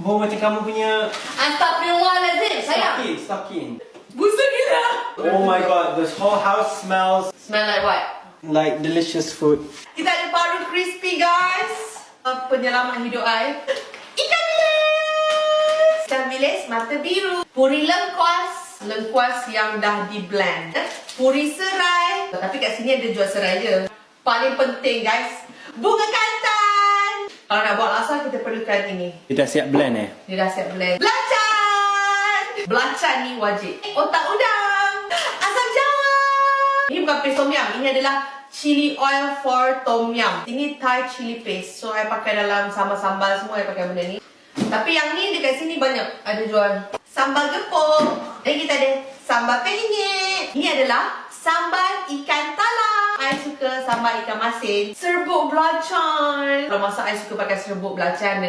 Bau macam kamu punya Astagfirullahaladzim, sayang. stocking, stocking. Busuk gila. Oh my god, this whole house smells Smell like what? like delicious food. Kita ada paru crispy guys. Uh, Penyelamat hidup I. Ikan bilis. Ikan bilis mata biru. Puri lengkuas. Lengkuas yang dah di blend. Puri serai. Tapi kat sini ada jual serai je. Paling penting guys. Bunga kantan. Kalau nak perlukan ini. Kita siap blend eh? Dia dah siap blend. Belacan! Belacan ni wajib. Otak udang. Asam jawa. Ini bukan paste tom yum. Ini adalah chili oil for tom yum. Ini Thai chili paste. So, I pakai dalam sambal-sambal semua. I pakai benda ni. Tapi yang ni dekat sini banyak ada jual. Sambal gepuk. Dan kita ada sambal penyet. Ini adalah sambal ikan talam. Suka sambal ikan masin. Serbuk belacan. Kalau masak, I suka pakai serbuk belacan.